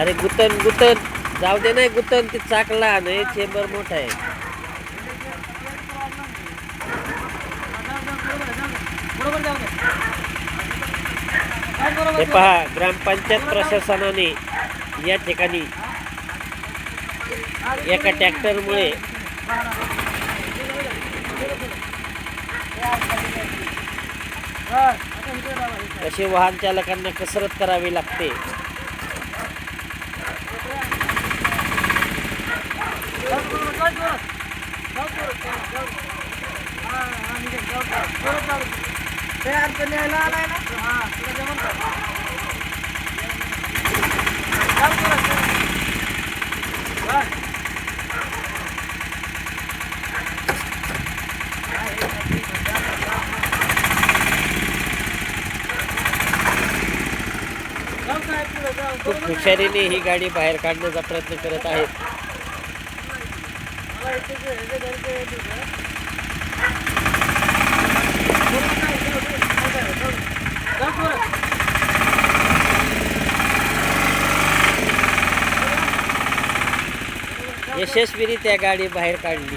अरे गुतन गुतन. जाऊ दे नाही गुतन ते चाक लहान आहे चेंबर मोठा आहे. हे पहा ग्रामपंचायत प्रशासनाने या ठिकाणी एका ट्रॅक्टरमुळे असे वाहन चालकांना कसरत करावी लागते ते खूप हुशारीने ही गाडी बाहेर काढण्याचा प्रयत्न करत आहेत. यशस्वीरी त्या गाडी बाहेर काढली.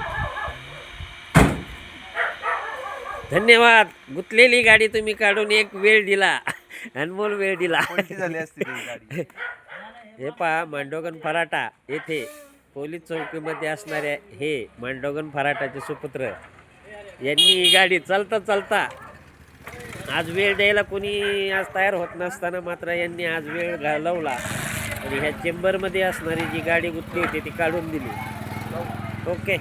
धन्यवाद. गुतलेली गाडी तुम्ही काढून एक वेळ दिला. अनमोल वेळ दिला. कोणती झाली असती ती गाडी? हे पहा मांडोगन फराटा. येथे पोलीस चौकीमध्ये असणाऱ्या हे मांडोगन फराटाचे सुपुत्र. यांनी ही गाडी चालता चालता आज वेळ द्यायला कोणी आज तयार होत नसताना मात्र यांनी आज वेळ घालवला. आणि ह्या चेंबरमध्ये असणारी जी गाडी गुंतली होती ती काढून दिली. ओके.